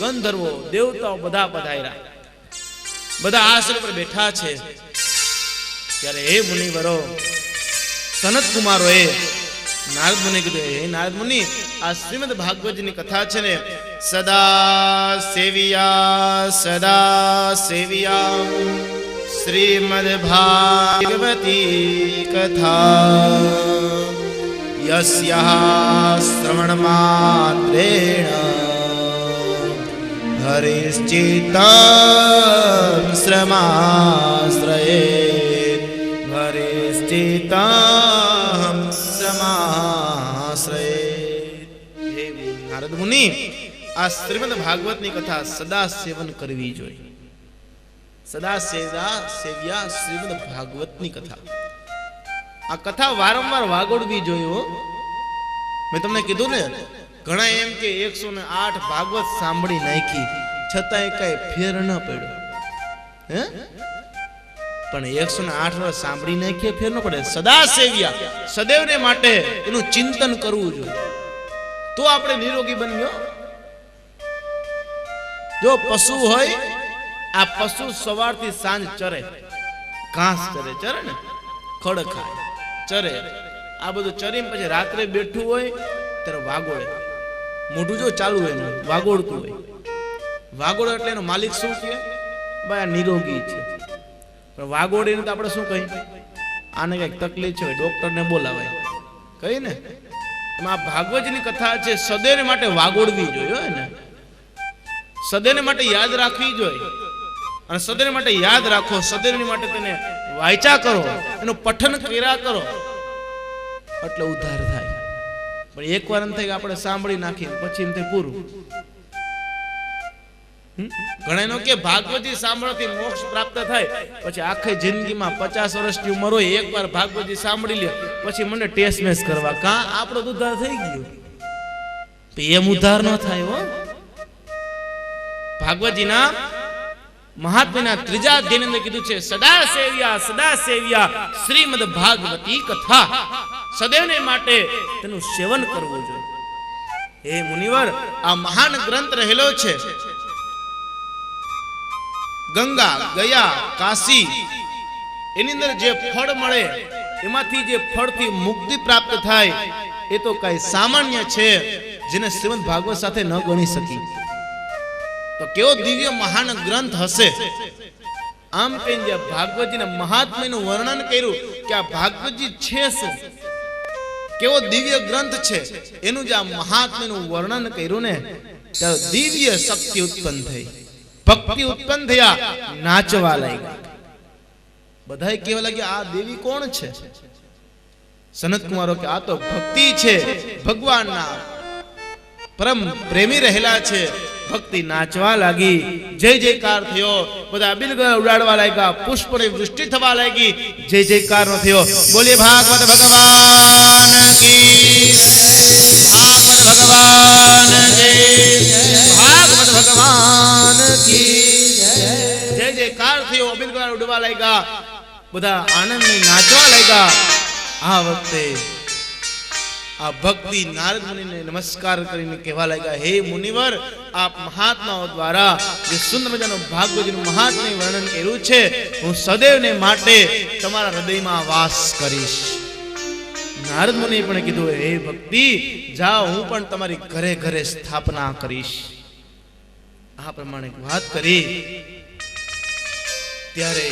ગંધર્વો, દેવતાઓ બધા પધાર્યા. બધા આસન પર બેઠા છે. ત્યારે હે મુનિવરો સનત કુમારોએ નારદ મુનિ કીધું, હે નારદ મુનિ આ શ્રીમદ ભાગવતની કથા છે ને, સદા સેવિયા સદા સેવિયા, શ્રીમદ ભાગવતી કથા. યસ્યાઃ શ્રવણ માત્રેણ હરિશ્ચિત્તં શ્રમાશ્રયે હરિશ્ચિત્તં શ્રમાશ્રયે હે નારદ મુનિ આ શ્રીમદ ભાગવતની કથા સદા સેવન કરવી જોઈએ સદા સેવા સેવ્યા શ્રીમદ ભાગવતની કથા આ કથા વારંવાર વાગોડવી જોઈએ મેં તમને કીધું ને ઘણા એમ કે એકસો ને આઠ ભાગવત સાંભળી નાખી, છતાંય કઈ ફેર ન પડ્યો. હે? પણ એકસો ને આઠ વર્ષ સાંભળી નાખીએ ફેર ન પડે. સદા સેવ્યા સદૈવને માટે એનું ચિંતન કરવું જોઈએ. તો આપણે નિરોગી બન્યો. જો પશુ હોય, આ પશુ સવારથી સાંજ ચરે. ઘાસ ચરે ચરે ને? ખડ ખાય, ચરે. આ બધું ચરીને પછી રાત્રે બેઠું હોય, ત્યારે વાગોળે. મોઢું જો ચાલુ એનું વાગોળતું હોય. વાગોડ એટલે એનો માલિક શું કહે ભાઈ, આ નિરોગી છે. પણ વાગોળીને તો આપણે શું કહી આને કંઈક તકલીફ છે ડૉક્ટરને બોલાવાય. કહી ને એમાં ભાગવતની કથા છે, સદૈવ માટે વાગોળવી જોઈએ હોય ને. સદૈને માટે યાદ રાખવી જોઈએ. અને સદૈને માટે યાદ રાખો સદૈવની માટે તેને વાંચા કરો, એનું પઠન કર્યા કરો. એટલે ઉદ્ધાર થાય. પણ એકવાર એમ થાય આપણે સાંભળી નાખીએ, પછી એમ થાય પૂરું. હમ? ઘણા કે ભાગવતી સાંભળવાથી મોક્ષ પ્રાપ્ત થાય. પછી આખી જિંદગીમાં પચાસ વર્ષની ઉંમર હોય એકવાર ભાગવતી સાંભળી લે, પછી મને ટેસ્ટ મેસ કરવા. કા આપણો ઉધાર થઈ ગયો? એમ ઉદ્ધાર ન થાય હો. ભાગવતજીના મહાત્માના ત્રીજા અધ્યયન કીધું છે સદા સેવ્યા સદા સેવ્યા શ્રીમદ ભાગવતી કથા. સદૈવને માટે તેનું સેવન કરવું જોઈએ. હે મુનિવર, આ મહાન ગ્રંથ રહેલો છે. ગંગા, ગયા, કાશી, એની અંદર જે ફળ મળે, એમાંથી જે ફળથી મુક્તિ પ્રાપ્ત થાય, એ તો કઈ સામાન્ય છે, જેને શ્રીમદ ભાગવત સાથે ન ગણી શકી તો કેવો દિવ્ય મહાન ગ્રંથ હશે? આમ કહીને જે ભાગવતજીના મહાત્મ્યનું વર્ણન કર્યું કે આ ભાગવતજી છે શું? કેવો દિવ્ય ગ્રંથ છે? એનું જે આ મહાત્મ્યનું વર્ણન કર્યું ને ત્યારે દિવ્ય શક્તિ ઉત્પન્ન થઈ. ભક્તિ ઉત્પન્ન થયા, નાચવા લાગ્યા. બધાય કહેવા લાગ્યા, આ દેવી કોણ છે? સનત કુમારો કે, આ તો ભક્તિ છે, ભગવાનના. પરમ પ્રેમી રહેલા છે. ભક્તિ નાચવા લાગી. જય જયકાર થયો. બધા બિલગળ ઉડાડવા લાગ્યા. પુષ્પની વૃષ્ટિ થવા લાગી. જય જયકાર નો થયો. બોલીએ, ભાગવત ભગવાન કી ભાગવત ભગવાન કી ભાગવત ભગવાન કી જય. જયકાર થયો. બિલગળ ઉડવા લાગ્યા. બધા આનંદની નાચવા લાગ્યા. આ વખતે આ ભક્તિ નારદ મુનિને નમસ્કાર કરીને કહેવા લાગ્યા, હે મુનિવર, આપ મહાત્માઓ દ્વારા જે સુંદર મજાનું ભાગવતનું મહાત્મ્ય વર્ણન કર્યું છે, હું સદૈવને માટે તમારા હૃદયમાં વાસ કરીશ. નારદ મુનિએ પણ કીધું, હે ભક્તિ, જાઓ, હું પણ તમારી ઘરે ઘરે સ્થાપના કરીશ. આ પ્રમાણે વાત કરી. ત્યારે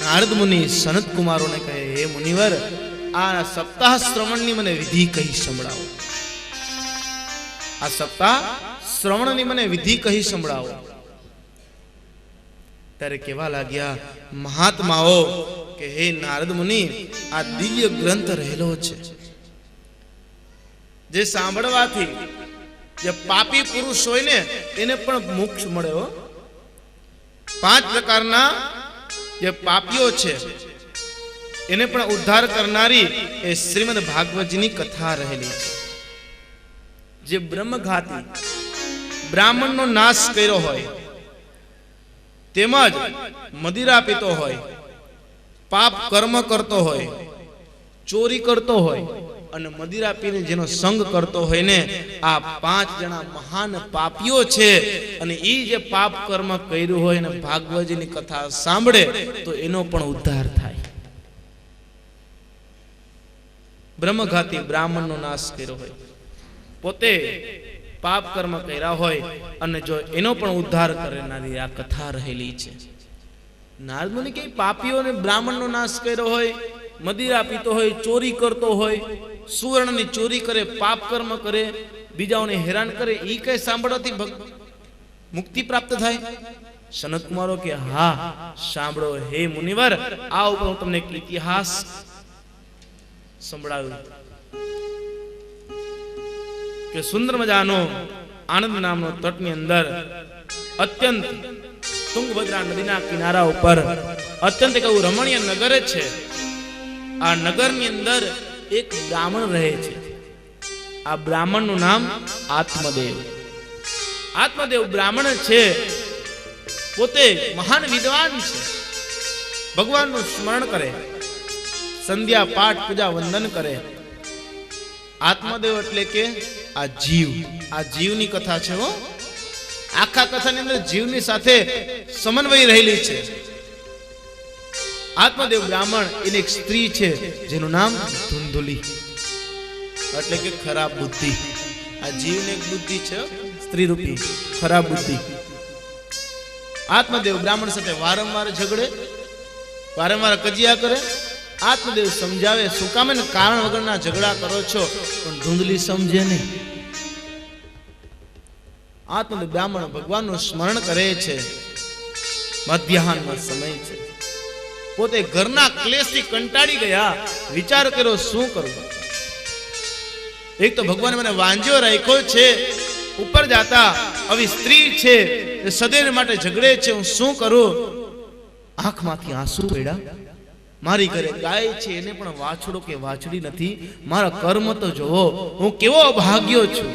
નારદ મુનિ સનત કુમારોને કહે, હે મુનિવર આ સપ્તાહ શ્રવણની મને વિધિ કહી સંભળાવો. આ સપ્તાહ શ્રવણની મને વિધિ કહી સંભળાવો. ત્યારે કેવા લાગ્યા, મહાત્માઓ, કે હે નારદ મુનિ, આ દિવ્ય ગ્રંથ રહેલો છે. જે સાંભળવાથી, જે પાપી પુરુષ હોય ને એને પણ મોક્ષ મળ્યો પાંચ પ્રકારના જે પાપીઓ છે એને પણ ઉદ્ધાર કરનારી એ શ્રીમદ ભાગવતજીની કથા રહેલી છે. જે બ્રહ્મઘાતી બ્રાહ્મણનો નાશ કર્યો હોય, તેમજ મદિરા પીતો હોય, પાપ કર્મ કરતો હોય, ચોરી કરતો હોય અને મદિરા પીને જેનો સંગ કરતો હોય ને, આ પાંચ જણા મહાન પાપીઓ છે અને એ જે પાપ કર્મ કર્યું હોય ને ભાગવતજીની કથા સાંભળે તો એનો પણ ઉદ્ધાર થાય. બ્રહ્મઘાતી બ્રાહ્મણનો નાશ કર્યો હોય. પોતે પાપ કર્મ કર્યા હોય અને જો એનો પણ ઉદ્ધાર કરનારી આ કથા રહેલી છે. નારદ મુનિ પાપીઓને બ્રાહ્મણનો નાશ કર્યો હોય, મદિરા પીતો હોય, ચોરી કરતો હોય, સુવર્ણની ચોરી કરે, પાપ કર્મ કરે, બીજાઓને હેરાન કરે એ કઈ સાંભળવાથી મુક્તિ પ્રાપ્ત થાય? સનત કુમારો કે, હા, સાંભળો, હે મુનિવર, આ ઉપર હું તમને એક ઇતિહાસ સંભળાવ્યું. કે સુંદર મજાનો આનંદ નામનો તટની અંદર અત્યંત તુંગભદ્રા નદીના કિનારા ઉપર અત્યંત એક એવું રમણીય નગર છે. આ નગરની અંદર એક બ્રાહ્મણ રહે છે. આ બ્રાહ્મણનું નામ આત્મદેવ. આત્મદેવ બ્રાહ્મણ છે. પોતે મહાન વિદ્વાન છે. ભગવાનનું સ્મરણ કરે. સંધ્યા પાઠ પૂજા વંદન કરે. આત્મદેવ એટલે કે આ જીવ. આ જીવની કથા છે હો. આખા કથાની અંદર જીવની સાથે સમન્વય રહેલી છે. આત્મદેવ બ્રાહ્મણ એની એક સ્ત્રી છે, જેનું નામ ધુંધુલી. એટલે કે ખરાબ બુદ્ધિ. આ જીવને એક બુદ્ધિ છે સ્ત્રી રૂપી ખરાબ બુદ્ધિ. આત્મદેવ બ્રાહ્મણ સાથે વારંવાર ઝઘડે. વારંવાર કજિયા કરે. આત્મદેવ સમજાવે, શું કામે કારણ વગરના ઝઘડા કરો છો? પણ ધૂંધલી સમજે નહીં. આત્મદેવ બ્રાહ્મણ ભગવાનનું સ્મરણ કરે છે. મધ્યાહનનો સમય છે. પોતે ઘરના ક્લેશથી કંટાળી ગયા. વિચાર કર્યો, શું કરવું એક તો ભગવાને મને વાંજ્યો, રાખ્યો છે. ઉપર જાતા, આવી સ્ત્રી છે. સદૈવ માટે ઝઘડે છે. હું શું કરું? આંખમાંથી આંસુ પડ્યા. મારી ઘરે ગાય છે, એને પણ વાછડો કે વાછડી નથી. મારા કર્મ તો જોવો, હું કેવો ભાગ્યો છું.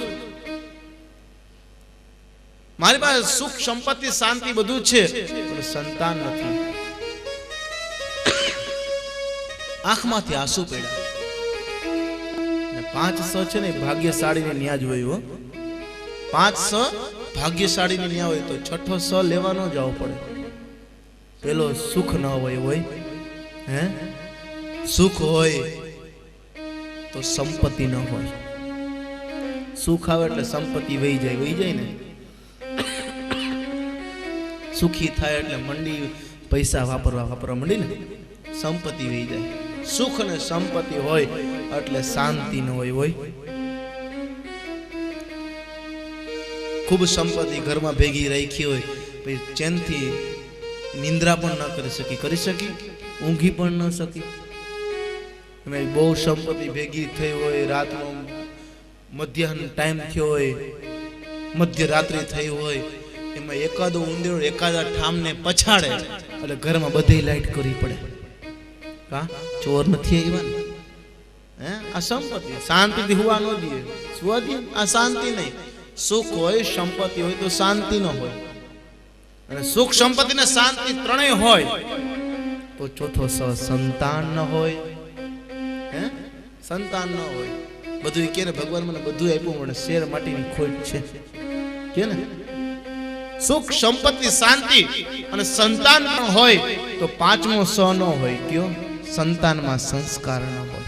મારી પાસે સુખ, સંપત્તિ, શાંતિ બધું છે, પણ સંતાન નથી. આંખમાંથી આંસુ પડ્યા. પાંચ સ છે ને ભાગ્યશાળી ભાગ્યશાળીને ન્યા જ હોય હો. પાંચ સ ભાગ્યશાળીને ન્યા હોય તો છઠ્ઠો સ લેવાનો જવો પડે. પેલો સુખ ન હોય હોય. હે? સુખ હોય તો સંપત્તિ ન હોય. સુખ આવે એટલે સંપત્તિ વહી જાય વહી જાય ને. સુખી થાય એટલે મંડી પૈસા વાપરવા વાપરવા મંડી ને. સંપત્તિ વહી જાય. સુખ અને સંપત્તિ હોય એટલે શાંતિ ન હોય હોય. ખૂબ સંપત્તિ ઘરમાં ભેગી રાખી હોય, પછી ચેનથી નિંદ્રા પણ ન કરી શકી. કરી શકી? ઊંઘી પણ ન શકી. એમાં બહુ સંપત્તિ ભેગી થઈ હોય, રાતનો મધ્યાહન ટાઈમ થયો હોય, મધ્યરાત્રિ થઈ હોય, એમાં એકાદો ઉંદેડો એકાદા ઠામને પછાડે, એટલે ઘરમાં બધી લાઈટ કરવી પડે. કા? ચોર નથી આવ્યા ને? હે? આ સંપત્તિ. શાંતિથી હોવા ન દે સુવા આ શાંતિ નહીં. સુખ હોય, સંપત્તિ હોય તો શાંતિ ન હોય. અને સુખ, સંપત્તિ ને શાંતિ ત્રણેય હોય. તો ચોથો સ સંતાન ન હોય. હે? સંતાન ન હોય. બધું કે ભગવાન મને બધું આપ્યું મને શેર માટીની ખોટ છે. કે ને? સુખ, સંપત્તિ, શાંતિ અને સંતાન પણ હોય તો પાંચમો સ ન હોય. કયો? સંતાનમાં સંસ્કાર ન હોય.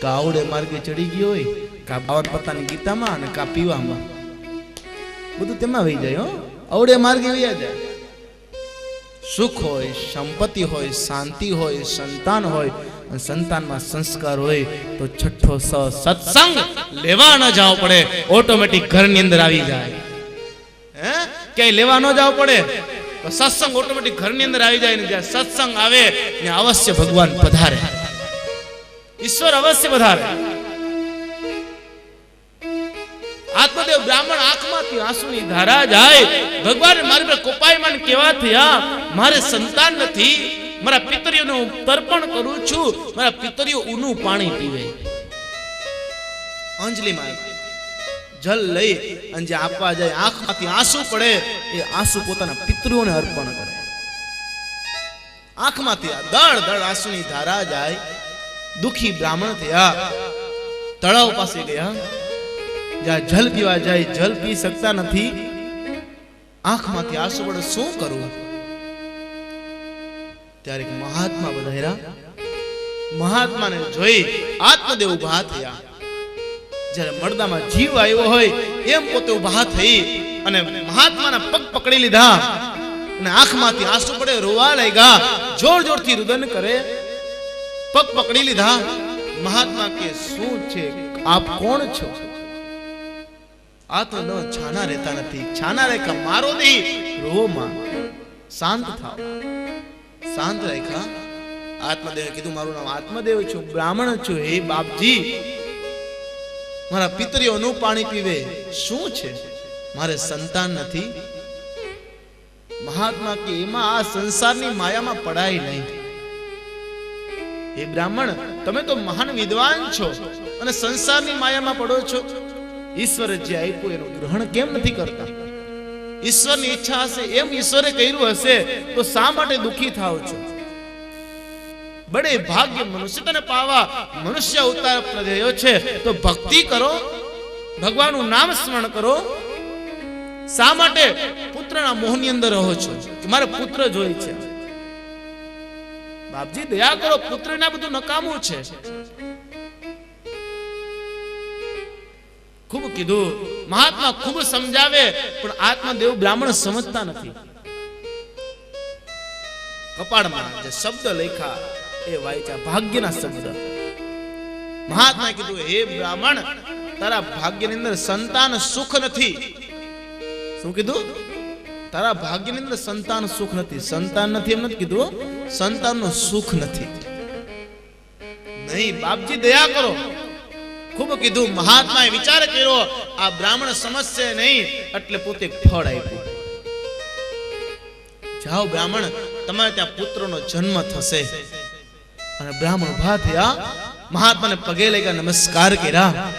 કાવડે માર્ગે ચડી ગયો હોય, કા બાવન પત્તાની ગીતામાં અને કા પીવામાં. બધું તેમાં વહી જાય, હો. અવડે માર્ગે વહી જાય. સુખ હોય, સંપત્તિ હોય, શાંતિ હોય, સંતાન હોય, અને સંતાનમાં સંસ્કાર હોય, તો છઠ્ઠો સ સત્સંગ લેવા ન જાવ પડે ઓટોમેટિક ઘરની અંદર આવી જાય. હે? ક્યાંય લેવા ન જાવ પડે, તો સત્સંગ ઓટોમેટિક ઘરની અંદર આવી જાય ને જ્યાં સત્સંગ આવે, ત્યાં અવશ્ય ભગવાન પધારે. ઈશ્વર અવશ્ય પધારે. આત્મદેવ બ્રાહ્મણ આંખમાંથી આંસુની ધારા જાય. ભગવાન મારી પર કોપાયમાન કેવા થયા? મારે સંતાન નથી. મારા પિતરીઓને હું તર્પણ કરું છું. મારા પિતરીઓ ઊનું પાણી પીવે. અંજલિમાં જલ લઈ અને જે આપવા જાય, આંખમાંથી આંસુ પડે, એ આંસુ પોતાના પિતૃઓને અર્પણ કરે. આંખમાંથી દળ દળ આંસુની ધારા જાય. દુખી બ્રાહ્મણ થયા. તળાવ પાસે ગયા. જ્યાં જલ પીવા જાય, જલ પી શકતા નથી. આંખમાંથી આંસુ વડે શું કરવું ત્યારે એક મહાત્મા બધાયરા મહાત્માને જોઈ આત્મદેવ ઊભા થયા. જ્યારે મરદામાં જીવ આવ્યો હોય, એમ પોતે ઊભા થઈ અને મહાત્માના પગ પકડી લીધા. અને આંખમાંથી આંસુ પડે રોવા લાગ્યા. જોર જોરથી રુદન કરે. પગ પકડી લીધા. મહાત્મા કે, શું છે? આપ કોણ છો? આ તો ન, છાના રહેતા નથી. છાના રેખા મારો નહીં. રોમાં શાંત થાવ. શાંત રેખા આત્મદેવ કીધું, મારું નામ આત્મદેવ છું, બ્રાહ્મણ છું. હે બાપજી, મારા પિતરીઓનું પાણી પીવે. શું છે? મારે સંતાન નથી. મહાત્મા કે એમાં આ સંસારની માયામાં પડાય નહીં. હે બ્રાહ્મણ, તમે તો મહાન વિદ્વાન છો અને સંસારની માયામાં પડો છો. ઈશ્વરે જે આપ્યું એનું ગ્રહણ કેમ નથી કરતા? ઈશ્વરની ઈચ્છા હશે, એમ ઈશ્વરે કર્યું હશે, તો શા માટે દુખી થાવ છો? બડે ભાગ્ય મનુષ્ય તને પાવા મનુષ્ય અવતાર પ્રદેયો છે, તો ભક્તિ કરો, ભગવાનનું નામ સ્મરણ કરો. શા માટે પુત્રના મોહની અંદર રહો છો? મારે પુત્ર જોઈ છે? બાપજી, દયા કરો પુત્ર ના બધું નકામું છે. ખૂબ કીધું. મહાત્મા ખૂબ સમજાવે, પણ આત્મદેવ બ્રાહ્મણ સમજતા નથી. કપાળમાં જે શબ્દ લેખા એ વાંચ્યા ભાગ્યના શબ્દ. મહાત્મા કીધું, હે બ્રાહ્મણ, તારા ભાગ્યની અંદર સંતાન સુખ નથી. શું કીધું? તારા ભાગ્યની અંદર સંતાન સુખ નથી. સંતાન નથી એમ નથી કીધું. સંતાનનો સુખ નથી. નહીં, બાપજી, દયા કરો. ખૂબ કીધું, મહાત્માએ વિચાર કર્યો, આ બ્રાહ્મણ સમજશે નહીં, એટલે પોતે ફળ આપ્યું. જાઓ બ્રાહ્મણ, તમારે ત્યાં પુત્રનો જન્મ થશે. અને બ્રાહ્મણ ઊભા થયા, મહાત્માને પગે લાગ્યા નમસ્કાર કર્યા.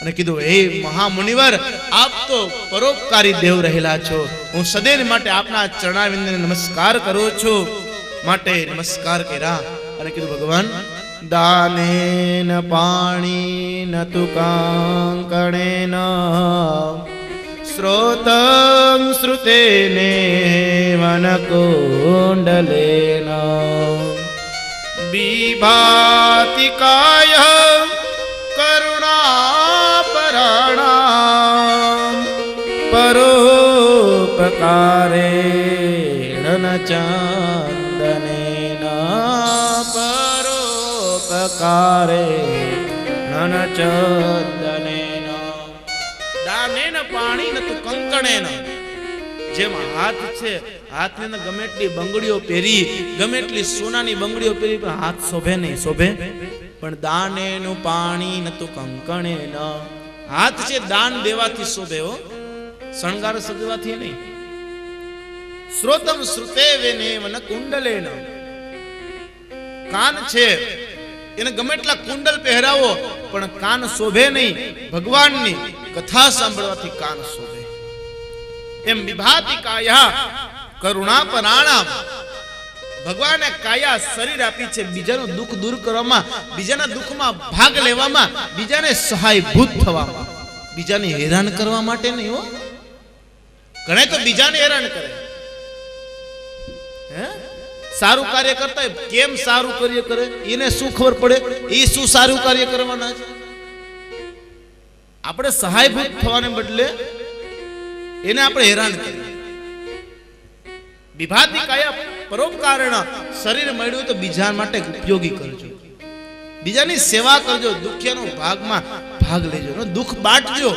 અને કીધું, હે મહામુનિવર, આપ તો પરોપકારી દેવ રહેલા છો. હું સદૈવ માટે આપના ચરણાવિંદને નમસ્કાર કરું છું. માટે નમસ્કાર કર્યા. અને કીધું, ભગવાન દાનેન પાણીન તુ કાંકણેન શ્રોતમ શ્રુતેને વનકુંડલેન વિભાતિ કાય કરુણાપરાણા પરોપકારેણ ન પરોપકારેણ ન દાને દાનેન પાણી ન તું કંકણેન. જેમ હાથ છે, હાથને ને ગમે એટલી બંગડીઓ પહેરી, ગમે એટલી સોનાની બંગડીઓ પહેરી, પણ હાથ શોભે નહીં, શોભે? પણ દાને નું પાણી નતું કંકણે ન હાથ છે, દાન દેવાથી શોભે હો. શણગાર સજવાથી નહીં. શ્રોતમ શ્રુતે વેને વન ન કાન છે એને ગમે એટલા કુંડલ પહેરાવો, પણ કાન શોભે નહીં. ભગવાનની કથા સાંભળવાથી કાન શોભે. એમ વિભાતિ કાયા, કરુણા પરાણા ભગવાને કાયા શરીર આપી છે, બીજાનું દુઃખ દૂર કરવામાં, બીજાના દુઃખમાં ભાગ લેવામાં, બીજાને સહાયભૂત થવામાં. બીજાને હેરાન કરવા માટે નહીં હો. ઘણે તો બીજાને હેરાન કરે. હે? સારું કાર્ય કરતા કેમ સારું કાર્ય કરે? એને શું ખબર પડે? એ શું સારું કાર્ય કરવાના છે? આપણે સહાયભૂત થવાને બદલે એને આપણે હેરાન કરીએ. વિભાતી કાયા પરોપકારણ શરીર મળ્યું તો બીજા માટે ઉપયોગી કરજો. બીજાની સેવા કરજો, દુખ્યનો ભાગમાં ભાગ લેજો દુઃખ બાટજો.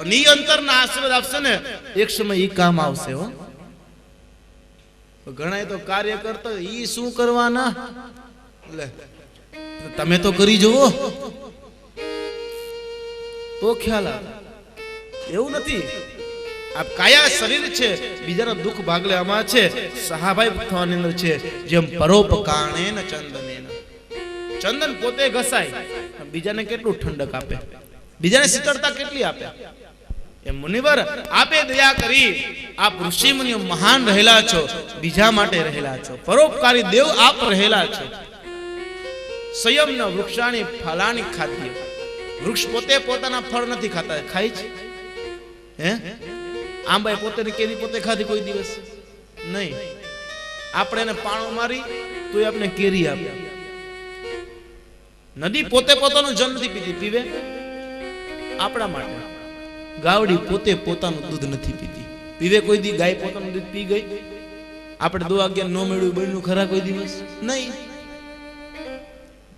અને બાંટજો નિયંતરના આશીર્વાદ આપશે ને એક સમય ઈ કામ આવશે હો. ઘણા તો કાર્ય કરતા ઈ શું કરવાના? તમે તો કરી જુઓ. તો ખ્યાલ આવે. એવું નથી. આ કાયા શરીર છે, બીજાના દુઃખ ભાગ લેવામાં છે, સહાભાઈ થવાની અંદર છે, જેમ પરોપકારણે ને ચંદને ચંદન પોતે ઘસાય બીજાને કેટલું ઠંડક આપે? બીજાને શીતળતા કેટલી આપે? એ મુનિવર, આપે દયા કરી આપ ઋષિ મુનિઓ મહાન રહેલા છો, બીજા માટે રહેલા છો, પરોપકારી દેવ આપ રહેલા છો. સંયમ વૃક્ષાની ફલાની ખાતી વૃક્ષ પોતે પોતાના ફળ નથી ખાતા ખાય છે. હે? આંબાએ પોતે કેરી પોતે ખાધી કોઈ દિવસ? નહીં. આપણે એને પાણો મારી તો એ આપણે કેરી આપે. નદી પોતે પોતાનું જન્મથી પીતી, પીવે? આપણા માટે. ગાવડી પોતે પોતાનું દૂધ નથી પીતી. પીવે કોઈ દી, ગાય પોતાનું દૂધ પી ગઈ. આપણે દો આજ્ઞા ન મેળવ્યું બન્યું ખરા કોઈ દિવસ? નહીં.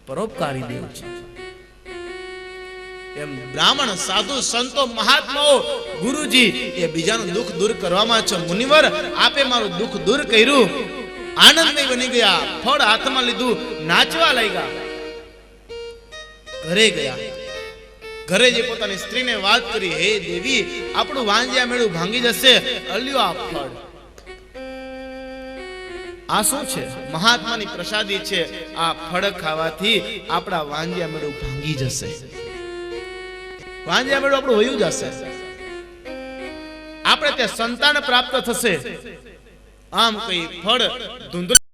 પરોપકારી દેવ છે. એમ બ્રાહ્મણ, સાધુ, સંતો, મહાત્માઓ, ગુરુજી, એ બીજાનું દુઃખ દૂર કરવામાં છે. મુનિવર, આપે મારું દુઃખ દૂર કર્યું. આનંદમય બની ગયા. ફળ હાથમાં લીધું. નાચવા લાગ્યા. ઘરે ગયા. ઘરે જે પોતાની સ્ત્રીને વાત કરી, હે દેવી, આપણું વાંજિયા મેળું ભાંગી જશે, અલ્યો આ ફળ. આ શું છે? મહાત્માની પ્રસાદી છે, આ ફળ ખાવાથી આપણા વાંજિયા મેળું ભાંગી જશે. વાંજિયા મેળું આપણું વયું જશે. આપણે તે સંતાન પ્રાપ્ત થશે. આમ કઈ ફળ ધૂંધ